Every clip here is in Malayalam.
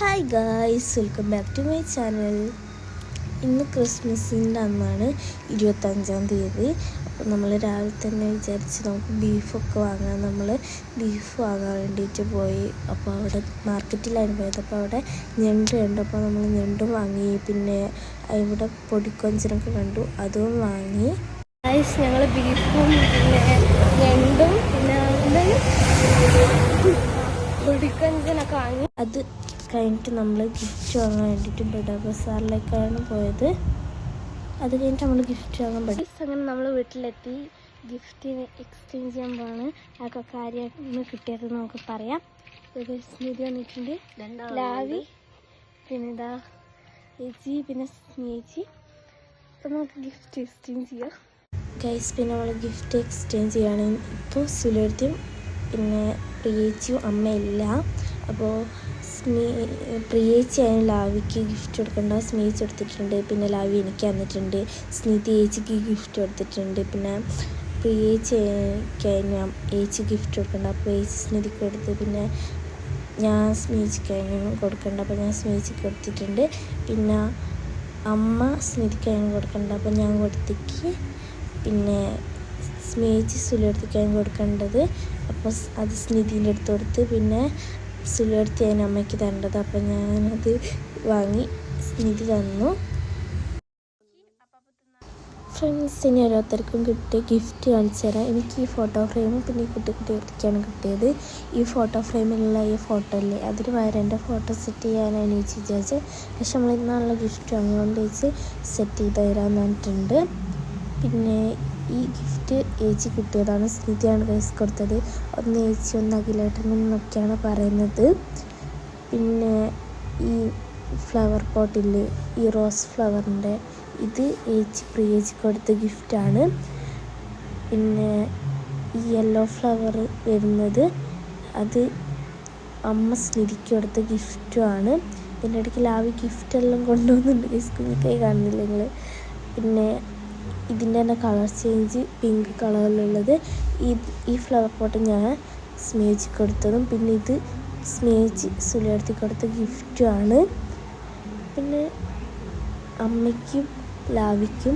Hi guys welcome back to my channel ഇന്ന് ക്രിസ്മസിന്റെ അന്നാണ് ഇരുപത്തഞ്ചാം തീയതി. അപ്പോൾ നമ്മൾ രാവിലെ തന്നെ വിചാരിച്ച് നമുക്ക് ബീഫൊക്കെ വാങ്ങാൻ നമ്മൾ ബീഫ് വാങ്ങാൻ വേണ്ടിയിട്ട് പോയി. അപ്പോൾ അവിടെ മാർക്കറ്റിലാണ് പോയത്. അപ്പോൾ അവിടെ ഞണ്ട് ഉണ്ട് അപ്പോൾ നമ്മൾ ഞണ്ടും വാങ്ങി. പിന്നെ ഇവിടെ പൊടിക്കൊഞ്ചിനൊക്കെ കണ്ടു. അതും വാങ്ങി. ഗായ്സ് ഞങ്ങൾ ബീഫും പിന്നെ ഞണ്ടും പിന്നെ പൊടിക്കൊഞ്ചിനൊക്കെ വാങ്ങി. അത് കഴിഞ്ഞിട്ട് നമ്മൾ ഗിഫ്റ്റ് വാങ്ങാൻ വേണ്ടിയിട്ട് ബഡ ബസാറിലേക്കാണ് പോയത്. അത് കഴിഞ്ഞിട്ട് നമ്മൾ ഗിഫ്റ്റ് വാങ്ങാൻ പറ്റും അങ്ങനെ നമ്മൾ വീട്ടിലെത്തി. ഗിഫ്റ്റ് എക്സ്ചേഞ്ച് ചെയ്യാൻ പോവാണ്. അതൊക്കെ കാര്യം കിട്ടിയത് നമുക്ക് പറയാം. സ്മൃതി വന്നിട്ടുണ്ട്. ലാവി പിന്നെ ഇതാ ചേച്ചി പിന്നെ സ്നേച്ചി അപ്പം നമുക്ക് ഗിഫ്റ്റ് എക്സ്ചേഞ്ച് ചെയ്യാം. ഗൈസ് പിന്നെ നമ്മൾ ഗിഫ്റ്റ് എക്സ്ചേഞ്ച് ചെയ്യാണ് ഇപ്പോൾ സുലർത്തിയും പിന്നെ പ്രിയേച്ചിയും അമ്മയില്ല അപ്പോൾ സ്മീ പ്രിയേച്ചി അതിന് ലാവിക്ക് ഗിഫ്റ്റ് കൊടുക്കണ്ട സ്നേഹിച്ച് കൊടുത്തിട്ടുണ്ട്. പിന്നെ ലാവി എനിക്ക് തന്നിട്ടുണ്ട്. സ്നിതി ഏച്ചിക്ക് ഗിഫ്റ്റ് കൊടുത്തിട്ടുണ്ട്. പിന്നെ പ്രിയേച്ചി കഴിഞ്ഞ ഏച്ചി ഗിഫ്റ്റ് കൊടുക്കണ്ട. അപ്പോൾ ഏച്ചി സ്നിതിക്ക് കൊടുത്ത് പിന്നെ ഞാൻ സ്മീച്ചിക്ക് അതിന് കൊടുക്കണ്ട. അപ്പോൾ ഞാൻ സ്മീച്ചിക്ക് കൊടുത്തിട്ടുണ്ട്. പിന്നെ അമ്മ സ്നിതിക്ക് അതിന് കൊടുക്കണ്ട. അപ്പോൾ ഞാൻ കൊടുത്തേക്ക് പിന്നെ സ്മേച്ച് സുലെടുത്തിക്കാൻ കൊടുക്കേണ്ടത്. അപ്പോൾ അത് സ്നിതിന്റെ അടുത്ത് കൊടുത്ത് പിന്നെ സുലെടുത്ത് ഞാൻ അമ്മയ്ക്ക് തരേണ്ടത്. അപ്പം ഞാനത് വാങ്ങി നിധി തന്നു. ഫ്രണ്ട്സിന് ഓരോരുത്തർക്കും കിട്ടിയ ഗിഫ്റ്റ് കാണിച്ചു തരാം. എനിക്ക് ഈ ഫോട്ടോ ഫ്രെയിം പിന്നെ ഈ കുട്ടി കുട്ടികൾക്കാണ് കിട്ടിയത്. ഈ ഫോട്ടോ ഫ്രെയിമിലുള്ള ഈ ഫോട്ടോ അല്ലേ? അതിന് പകരം എന്റെ ഫോട്ടോ സെറ്റ് ചെയ്യാനാണ് ചേച്ചി വിചാരിച്ചത്. പക്ഷെ നമ്മൾ ഇന്നാണുള്ള ഗിഫ്റ്റ് വാങ്ങിക്കൊണ്ട് ചേച്ചി സെറ്റ് ചെയ്ത് തരാമെന്ന് പറഞ്ഞിട്ടുണ്ട്. പിന്നെ ഈ ഗിഫ്റ്റ് ഏച്ചി കിട്ടിയതാണ്. സ്നിതിയാണ് കൈസ് കൊടുത്തത്. ഒന്ന് ഏച്ചി ഒന്ന് അഖിലേട്ടൻ എന്നൊക്കെയാണ് പറയുന്നത്. പിന്നെ ഈ ഫ്ലവർ പോട്ടിൽ ഈ റോസ് ഫ്ലവറിന്റെ ഇത് ഏച്ചി പ്രിയേച്ചി കൊടുത്ത ഗിഫ്റ്റാണ് പിന്നെ ഈ യെല്ലോ ഫ്ലവർ വരുന്നത് അത് അമ്മ സ്നിതിക്ക് കൊടുത്ത ഗിഫ്റ്റുമാണ് ഇതിന്റെ ഇടയ്ക്ക് ലാവി ഗിഫ്റ്റെല്ലാം കൊണ്ടുവന്നുണ്ട് സ്കൂളിൽ കാണുന്നില്ല നിങ്ങൾ പിന്നെ ഇതിന്റെ തന്നെ കളർ ചേഞ്ച് പിങ്ക് കളറിലുള്ളത് ഈ ഈ ഫ്ലവർ പോട്ട് ഞാൻ സ്മേജ് കൊടുത്തതും പിന്നെ ഇത് സ്മേജ് സുലർത്തി കൊടുത്ത ഗിഫ്റ്റുമാണ് പിന്നെ അമ്മയ്ക്കും ലാവിക്കും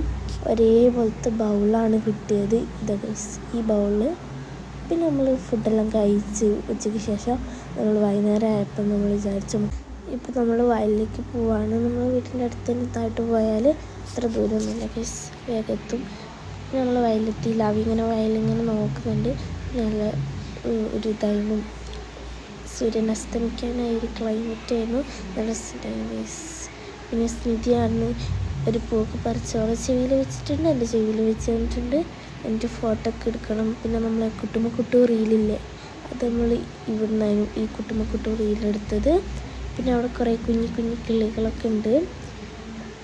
ഒരേപോലത്തെ ബൗളാണ് കിട്ടിയത്. ഇതൊക്കെ ഈ ബൗൾ പിന്നെ നമ്മൾ ഫുഡെല്ലാം കഴിച്ച് ഉച്ചയ്ക്ക് ശേഷം നമ്മൾ വൈകുന്നേരം ആയപ്പോൾ നമ്മൾ വിചാരിച്ചു ഇപ്പോൾ നമ്മൾ വയലിലേക്ക് പോവാണ്. നമ്മൾ വീട്ടിന്റെ അടുത്ത് തന്നെ താഴോട്ട് പോയാൽ അത്ര ദൂരമൊന്നുമില്ല. കേസ് വേഗം എത്തും നമ്മൾ വയലെത്തി. ലാവി ഇങ്ങനെ വയലിങ്ങനെ നോക്കുന്നുണ്ട്. നല്ല ഒരു ഇതായിരുന്നു. സൂര്യൻ അസ്തമിക്കാനായ ഒരു ക്ലൈമറ്റ് ആയിരുന്നു. നല്ല ഗൈസ് പിന്നെ സ്മിതിയാണ് ഒരു പൂക്ക് പറിച്ചോളെ ചെവിയിൽ വെച്ചിട്ടുണ്ട്. എന്റെ ചെവിയിൽ വെച്ച് തന്നിട്ടുണ്ട് എന്റെ ഫോട്ടോ ഒക്കെ എടുക്കണം. പിന്നെ നമ്മളെ കുട്ടുമ്മ കുട്ടു റീലില്ലേ? അത് നമ്മൾ ഇവിടുന്നായിരുന്നു ഈ കുട്ടുമ്മ കുട്ടു റീലെടുത്തത്. പിന്നെ അവിടെ കുറേ കുഞ്ഞു കുഞ്ഞു കിളികളൊക്കെ ഉണ്ട്.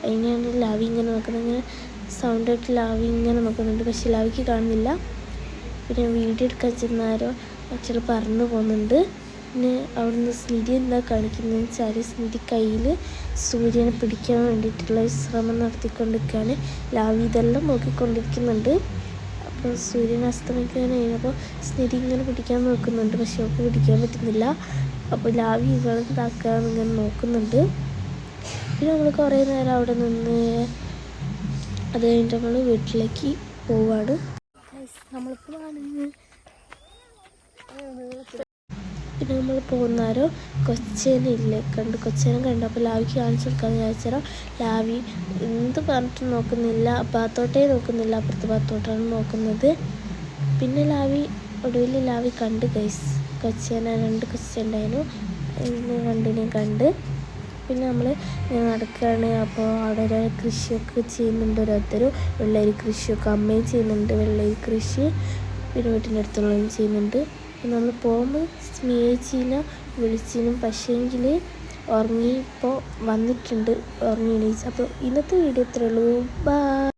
അതിനാണ് ലാവി ഇങ്ങനെ നോക്കുന്നത് ഇങ്ങനെ സൗണ്ട് ആയിട്ട് ലാവി ഇങ്ങനെ നോക്കുന്നുണ്ട് പക്ഷെ ലാവിക്ക് കാണുന്നില്ല. പിന്നെ വീഡിയോ എടുക്കാൻ ചെന്നാരോ അച്ഛൻ പറന്നു പോകുന്നുണ്ട്. പിന്നെ അവിടുന്ന് സ്നിധി എന്താ കാണിക്കുന്നതെന്ന് വെച്ചാൽ സ്നിധി കയ്യിൽ സൂര്യനെ പിടിക്കാൻ വേണ്ടിയിട്ടുള്ള ശ്രമം നടത്തിക്കൊണ്ടിരിക്കുകയാണ്. ലാവി ഇതെല്ലാം നോക്കിക്കൊണ്ടിരിക്കുന്നുണ്ട്. അപ്പോൾ സൂര്യൻ അസ്തമിക്കാനായപ്പോൾ സ്നിധി ഇങ്ങനെ പിടിക്കാൻ നോക്കുന്നുണ്ട്. പക്ഷെ അവൾക്ക് പിടിക്കാൻ പറ്റുന്നില്ല. അപ്പോൾ ലാവി ഇവളെന്താക്കാന്ന് ഇങ്ങനെ നോക്കുന്നുണ്ട്. പിന്നെ നമ്മൾ കുറേ നേരം അവിടെ നിന്ന് അത് കഴിഞ്ഞിട്ട് നമ്മൾ വീട്ടിലേക്ക് പോവാണ്. പിന്നെ നമ്മൾ പോകുന്നാരോ കൊച്ചേനില്ലേ കണ്ട്. കൊച്ചേനെ കണ്ടു. അപ്പോൾ ലാവിക്ക് കാണിച്ചു കൊടുക്കാമെന്ന് വിചാരിച്ചാൽ ലാവി എന്ത് പറഞ്ഞിട്ടും നോക്കുന്നില്ല. ഭാഗത്തോട്ടേ നോക്കുന്നില്ല. അപ്പുറത്ത് ഭാഗത്തോട്ടാണ് നോക്കുന്നത്. പിന്നെ ലാവി ഒടുവിൽ ലാവി കണ്ട് ഗൈസ് കൊച്ചേനെ രണ്ട് കൊച്ചുണ്ടായിരുന്നു. രണ്ടിനെയും കണ്ട്. പിന്നെ നമ്മൾ നടക്കുകയാണ് അപ്പോൾ അവിടെ ഒരു കൃഷിയൊക്കെ ചെയ്യുന്നുണ്ട് ഓരോരുത്തരും. വെള്ളരി കൃഷിയൊക്കെ അമ്മയും ചെയ്യുന്നുണ്ട്. വെള്ളരി കൃഷി പിന്നെ വീട്ടിന്റെ അടുത്തുള്ളവരും ചെയ്യുന്നുണ്ട്. നമ്മൾ പോകുമ്പോൾ സ്മേച്ചിനെ വിളിച്ചിനും. പക്ഷേങ്കിൽ ഉറങ്ങിയപ്പോൾ വന്നിട്ടുണ്ട്. ഉറങ്ങി എണീച്ച്. അപ്പോൾ ഇന്നത്തെ വീഡിയോ ഇത്രയുള്ളൂ ബൈ.